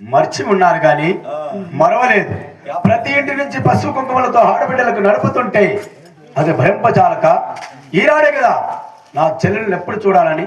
మర్చి ఉన్నారు కానీ మరవలేదు. ప్రతి ఇంటి నుంచి పసుపు కుంకుమలతో ఆడబిడ్డలకు నడుపుతుంటే అది భయంపచాలక ఈనాడే కదా నా చెల్లెల్ని ఎప్పుడు చూడాలని?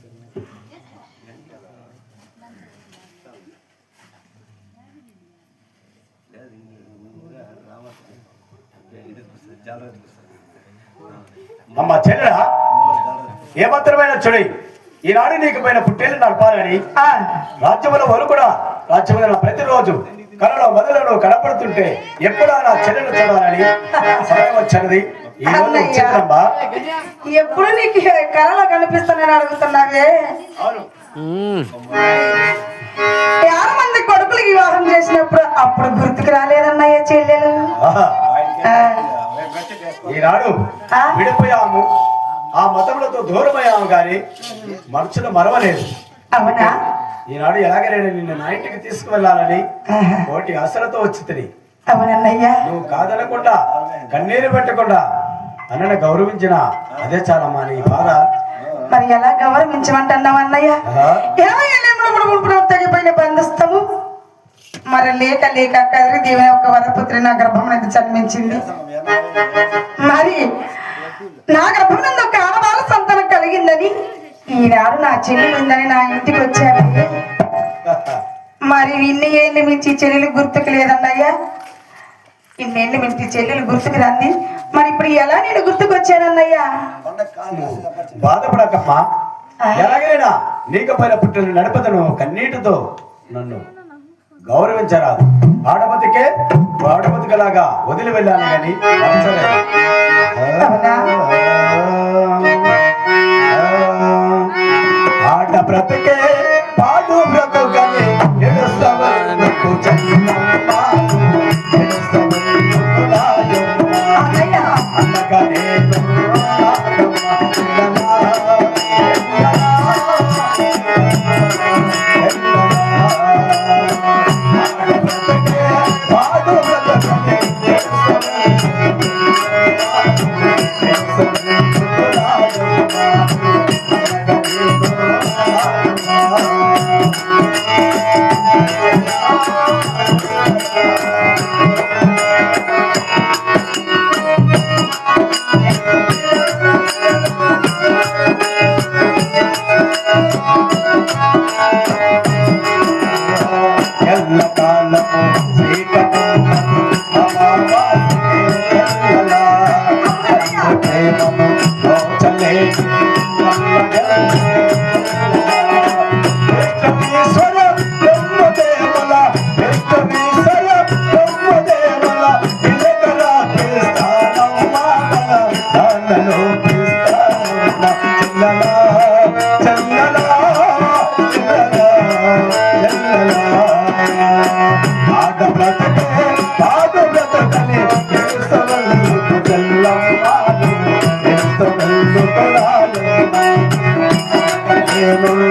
అమ్మ చెల్లెల ఏమాత్రమైన చూడి. ఈనాడు నీకు పైన పుట్టేళ్ళు నడపాలని ఆ, రాజ్యముల వరకు కూడా రాజ్యముల ప్రతిరోజు కలలో మొదలలో కనపడుతుంటే ఎప్పుడా నా చెల్లెలు చూడాలని సమయం వచ్చినది. ఎప్పుడు నీకు కళలో కనిపిస్తానని అడుగుతున్నావే? చాలా మంది కొడుకులకి వివాహం చేసినప్పుడు అప్పుడు గుర్తుకు రాలేదన్నయ్య చెల్లెలు? ఈనాడు ఆ? విడిపోయాము. ఆ మతములతో దూరమయ్యాము గాని మనుషులు మరవలేదు. అవునా? ఈనాడు ఎలాగైనా నిన్ను నా ఇంటికి తీసుకువెళ్ళాలని కోటి ఆశలతో వచ్చి తిని. అవునన్నయ్య నువ్వు కాదనకుండా కన్నీరు పెట్టకుండా అన్నను గౌరవించిన అదే చాలమ్మా నీ బాధ. మరి ఎలా గౌరవించమంటున్నావు అన్నయ్య? తెగిపోయిన బంధుస్తాము మరి లేక లేక కదిరి దీవెన ఒక వరపుత్రి నా గర్భం నుంచి జన్మించింది. నాకు నా గర్భం ఒక ఆడవాళ్ళ సంతానం కలిగిందని. ఈనాడు నా చెల్లి ఉందని నా ఇంటికి వచ్చాను మరి ఇన్ని ఏళ్ళు మించి చెల్లెలు గుర్తుకు లేదన్నయ్యా? ఇన్నేళ్ళు మించి చెల్లెలు గుర్తుకు రాంది. మరి ఇప్పుడు ఎలా నేను గుర్తుకు వచ్చానన్నయ్యా? బాధపడకమ్మా. ఎలాగైనా నీకు పుట్టిన నడపదను కన్నీటితో నన్ను. గౌరవించరాదు. ఆడబతికే ఆడబతికలాగా వదిలి వెళ్ళాలి కానీ నేను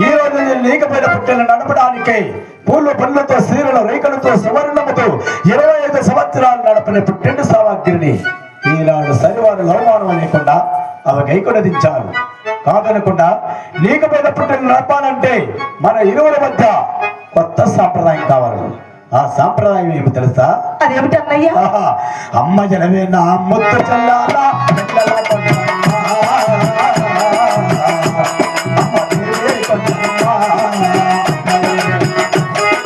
ఈ రోజు నేను లేకపోయిన పుట్టెలు నడపడానికై పూలు ఇరవై ఐదు సంవత్సరాలు నడపిన పుట్టెండు సామాగ్రిని. ఈనాడు సరివారు లేకుండా ఆమె గైకొనదించారు కాదనకుండా లేకపోయిన పుట్టెలు నడపాలంటే మన ఇరువుల మధ్య కొత్త సాంప్రదాయం కావాలి. ఆ సాంప్రదాయం ఏమి తెలుసా? అదేమిటి అన్నయ్య? అమ్మ జనమే నా ముద్దు చల్లాలా